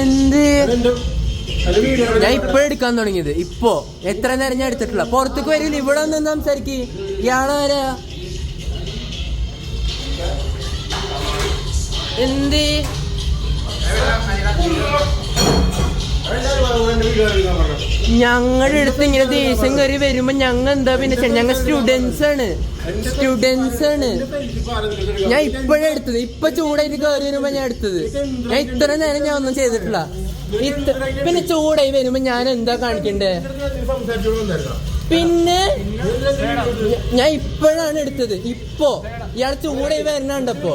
എന്ത്? ഞാൻ ഇപ്പൊ എടുക്കാൻ തുടങ്ങിയത്. ഇപ്പോ. എത്ര നേരം ഞാൻ എടുത്തിട്ടില്ല പുറത്തേക്ക് വരില്ല ഇവിടെ നിന്ന് സംസാരിക്ക്. ഇയാളാരാ എന്ത്? ഞങ്ങളുടെ അടുത്ത് ഇങ്ങനെ ദേഷ്യം കയറി വരുമ്പോ ഞങ്ങൾ എന്താ പിന്നെ ഞങ്ങൾ ഞങ്ങ സ്റ്റുഡൻസ് ആണ് സ്റ്റുഡൻസ് ആണ് ഞാൻ ഇപ്പോഴേ എടുത്തത് ഇപ്പൊ ചൂടായിട്ട് കയറി വരുമ്പോ ഞാൻ എടുത്തത് ഞാൻ ഇത്ര നേരം ഞാൻ ഒന്നും ചെയ്തിട്ടില്ല പിന്നെ ചൂടായി വരുമ്പോ ഞാൻ എന്താ കാണിക്കണ്ടേ പിന്നെ ഞാൻ ഇപ്പോഴാണ് എടുത്തത് ഇപ്പോ ഇയാൾ ചൂടായി വരണണ്ടപ്പോ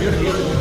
beautiful.